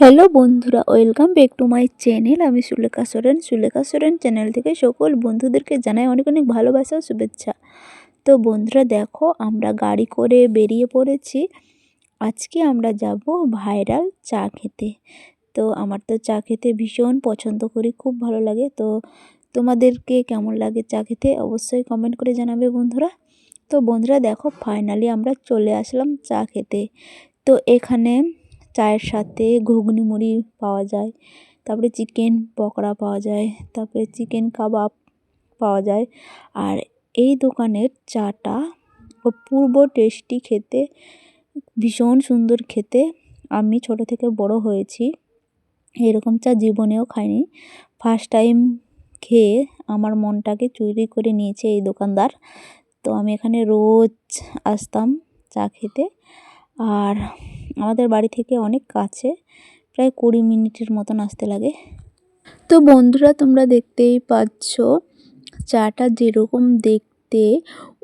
Hello বন্ধুরা welcome back to my channel আমি Sulekha Soren. Sulekha Soren channel থেকে সকল বন্ধুদেরকে জানাই অনেক অনেক ভালোবাসা ও শুভেচ্ছা। তো বন্ধুরা, দেখো, আমরা গাড়ি করে বেরিয়ে পড়েছি। আজকে আমরা যাব ভাইরাল চা খেতে। তো আমার তো চা খেতে ভীষণ পছন্দ করি, খুব ভালো লাগে। তো তোমাদেরকে কেমন লাগে চা খেতে অবশ্যই কমেন্ট করে জানাবে বন্ধুরা। তো বন্ধুরা, দেখো ফাইনালি আমরা চলে আসলাম চা খেতে। তো এখানে চায়ের সাথে ঘুগনি মুড়ি পাওয়া যায়, তারপরে চিকেন পকোড়া পাওয়া যায়, তারপরে চিকেন কাবাব পাওয়া যায়। আর এই দোকানের চাটা অপূর্ব টেস্টি খেতে, ভীষণ সুন্দর খেতে আমি ছোট থেকে বড় হয়েছি। এরকম চা জীবনেও খাইনি। ফার্স্ট টাইম খেয়ে আমার মনটাকে চুরি করে নিয়েছে এই দোকানদার। তো আমি এখানে রোজ আসতাম চা খেতে। আর আমাদের বাড়ি থেকে অনেক কাছে, প্রায় কুড়ি মিনিটের মতন আসতে লাগে। তো বন্ধুরা, তোমরা দেখতেই পাচ্ছ, চাটা যেরকম দেখতে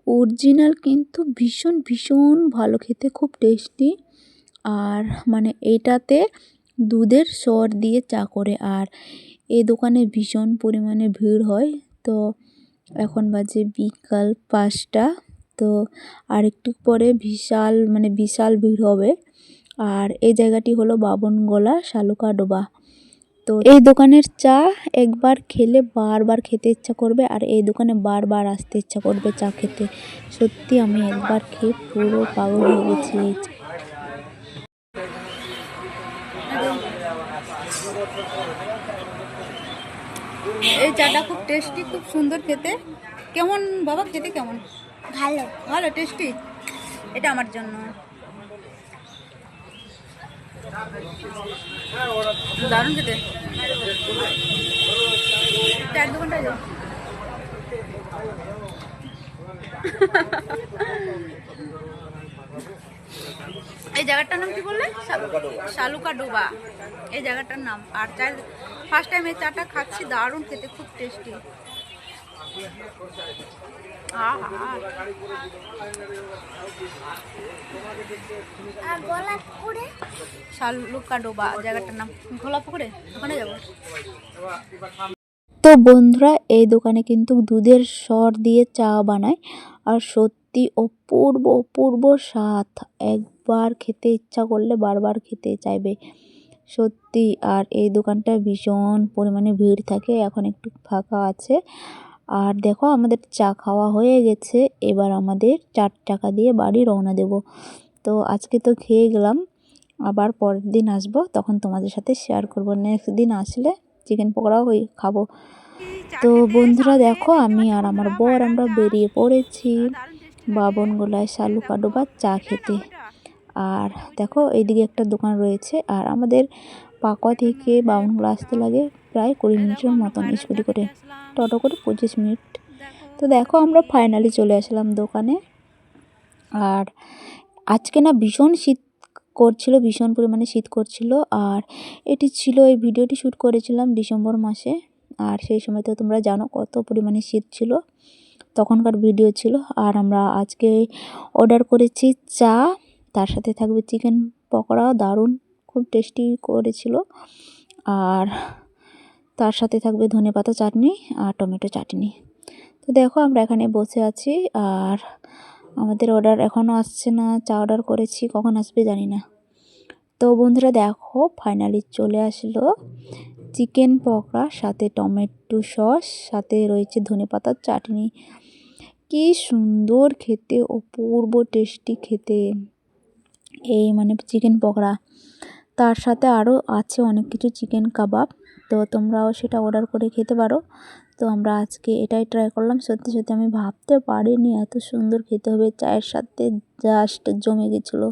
অরিজিনাল কিন্তু ভীষণ ভীষণ ভালো খেতে, খুব টেস্টি আর মানে এইটাতে দুধের সর দিয়ে চা করে, আর এ দোকানে ভীষণ পরিমাণে ভিড় হয়। তো এখন বাজে বিকাল পাঁচটা। তো আর একটু পরে বিশাল মানে বিশাল ভিড় হবে। আর এই জায়গাটি হলো বাবনগোলা শালুকা ডোবা তো এই দোকানের চা একবার খেলে বারবার খেতে ইচ্ছা করবে আর এই দোকানে বারবার আসতে ইচ্ছা করবে চা খেতে। সত্যি আমি একবার খেয়ে পুরো পাগল হয়ে গেছি এই চাটা খুব টেস্টি খুব সুন্দর খেতে। কেমন বাবা, খেতে কেমন? ভালো। ভালো টেস্টি এটা আমার জন্য। দারুণ খেতে। চার দোকানটায় যাও এই জায়গাটার নাম কি বললে? শালুকা ডোবা। এই জায়গাটার নাম। আর চার ফার্স্ট টাইম এই চাটা খাচ্ছি, দারুণ খেতে, খুব টেস্টি তো বন্ধুরা, এই দোকানে কিন্তু দুধের সর দিয়ে চা বানায়, আর সত্যি অপূর্ব অপূর্ব স্বাদ। একবার খেতে ইচ্ছা করলে বারবার খেতে চাইবে। সত্যি, আর এই দোকানটা ভীষণ পরিমাণে ভিড় থাকে, এখন একটু ফাঁকা আছে। আর দেখো আমাদের চা খাওয়া হয়ে গেছে, এবার আমাদের চার টাকা দিয়ে বাড়ি রওনা দেব। তো আজকে তো খেয়ে গেলাম, আবার পরের দিন আসব, তখন তোমাদের সাথে শেয়ার করব। নেক্সট দিন আসলে চিকেন পকোড়াও খাব। তো বন্ধুরা দেখো, আমি আর আমার বর আমরা বেরিয়ে পড়েছি, বাবনগোলায় শালুকা ডোবার চা খেতে। আর দেখো, এইদিকে একটা দোকান রয়েছে আর আমাদের পাকুয়া থেকে বাবনগোলা আসতে লাগে প্রায় কুড়ি মিনিটের মতন স্কুটি করে, টোটো করে পঁচিশ মিনিট। তো দেখো, আমরা ফাইনালি চলে আসলাম দোকানে। আর আজকে না ভীষণ শীত করছিল, ভীষণ পরিমাণে শীত করছিল। আর এটি ছিল, এই ভিডিওটি শ্যুট করেছিলাম ডিসেম্বর মাসে। আর সেই সময় তো তোমরা জানো কত পরিমাণে শীত ছিল, তখনকার ভিডিও ছিল। আর আমরা আজকে অর্ডার করেছি চা তার সাথে থাকবে চিকেন পকোড়া, দারুণ, খুব টেস্টি করেছিল। আর তার সাথে থাকবে ধনেপাতা চাটনি আর টমেটো চাটনি। তো দেখো আমরা এখানে বসে আছি আর আমাদের অর্ডার এখনও আসছে না, চা অর্ডার করেছি, কখন আসবে জানি না। তো বন্ধুরা দেখো ফাইনালি চলে আসলো চিকেন পকোড়া, সাথে টমেটো সস, সাথে রয়েছে ধনেপাতার চাটনি। কি সুন্দর খেতে, অপূর্ব টেস্টি খেতে। এই মানে চিকেন পকোড়া। তার সাথে আরও আছে অনেক কিছু চিকেন কাবাব। তো তোমরাও সেটা অর্ডার করে খেতে পারো। তো আমরা আজকে এটাই ট্রাই করলাম। সত্যি সত্যি আমি ভাবতে পারিনি এত সুন্দর খেতে হবে। চায়ের সাথে জাস্ট জমে গেছিল।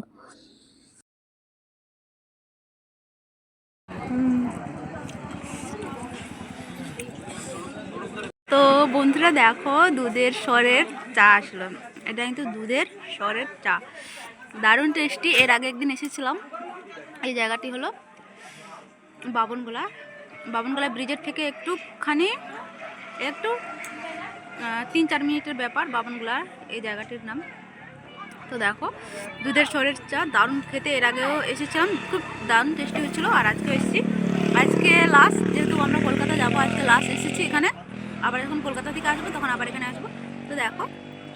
তো বন্ধুরা দেখো দুধের স্বরের চা আসলো। এটা কিন্তু দুধের স্বরের চা। দারুণ টেস্টি এর আগে একদিন এসেছিলাম, এই জায়গাটি হলো বাবনগোলা। বাবনগোলা ব্রিজের থেকে একটুখানি, একটু তিন চার মিনিটের ব্যাপার বাবনগোলার, এই জায়গাটির নাম। তো দেখো, দুধের শরীর চা দারুণ খেতে। এর আগেও এসেছিলাম, খুব দারুণ টেস্টি হচ্ছিল আর আজকেও এসেছি। আজকে লাস্ট যেহেতু আমরা কলকাতা যাব, আজকে লাস্ট এসেছি এখানে। আবার যখন কলকাতা থেকে আসব, তখন আবার এখানে আসব। তো দেখো,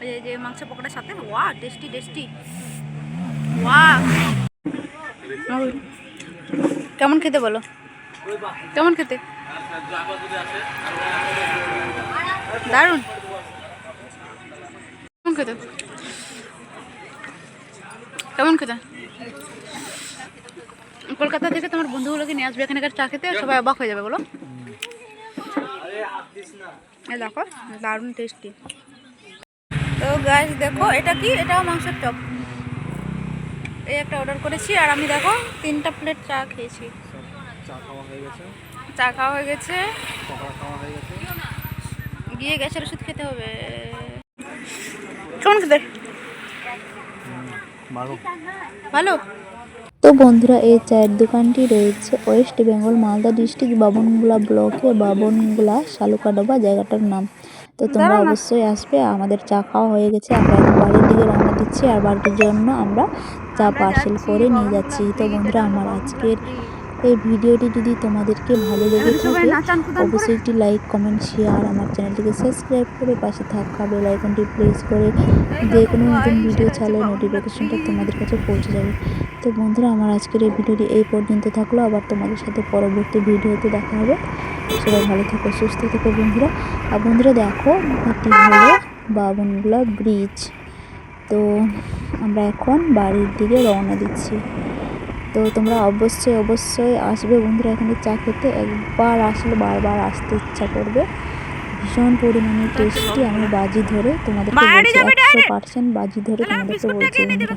এই যে মাংস পকোড়ার সাথে ওয়া টেস্টি টেস্টি কেমন খেতে বলো? কেমন খেতে? দারুণ। কেমন খেতে? কেমন খেতে? কলকাতা থেকে তোমার বন্ধুগুলোকে নিয়ে আসবে, এখানকার চা খেতে সবাই অবাক হয়ে যাবে, বলো। দেখো, দারুণ টেস্টি তো গাছ দেখো, এটা কি? এটাও মাংসের চপ। এই একটা অর্ডার করেছি আর আমি দেখো তিনটা প্লেট চা খেয়েছি। চা খাওয়া হয়ে গেছে। চা খাওয়া হয়ে গেছে। গিয়ে গ্যাসের ওষুধ খেতে হবে। কেমন খেতে? ভালো। ভালো? তো বন্ধুরা এই চায়ের দোকানটি রয়েছে West Bengal Malda district Babangula ব্লকে বাবনগোলা শালুকাডোবা জায়গাটার নাম। তো তোমরা অবশ্যই আসবে। আমাদের চা খাওয়া হয়ে গেছে। আমরা এখন বাড়ির দিকে রান্না দিচ্ছি। আর বাড়ির জন্য আমরা চা পার্সেল করে নিয়ে যাচ্ছি। তো বন্ধুরা আমার আজকের। এই ভিডিওটি যদি তোমাদেরকে ভালো লেগে থাকে। অবশ্যই একটি লাইক কমেন্ট শেয়ার আমার চ্যানেলটিকে সাবস্ক্রাইব করে পাশে থাকা বেল আইকনটি প্রেস করে যে কোনো নতুন ভিডিও ছাড়লে নোটিফিকেশনটা তোমাদের কাছে পৌঁছে যাবে। তো বন্ধুরা আমার আজকের এই ভিডিওটি এই পর্যন্ত থাকল। আবার তোমাদের সাথে পরবর্তী ভিডিওতে দেখা হবে। সবাই ভালো থাকো সুস্থ থেকো বন্ধুরা। আর বন্ধুরা দেখো এটি হলো বাবনগুলা ব্রিজ তো আমরা এখন বাড়ির দিকে রওনা দিচ্ছি। তো তোমরা অবশ্যই অবশ্যই আসবে। বন্ধুরা এখানে চা খেতে একবার আসলে বারবার আসতে ইচ্ছা করবে। ভীষণ পরিমাণে টেস্টি আমি বাজি ধরে তোমাদেরকে বলছি একশো পার্সেন্ট বাজি ধরে তোমাদেরকে বলছি বন্ধুরা।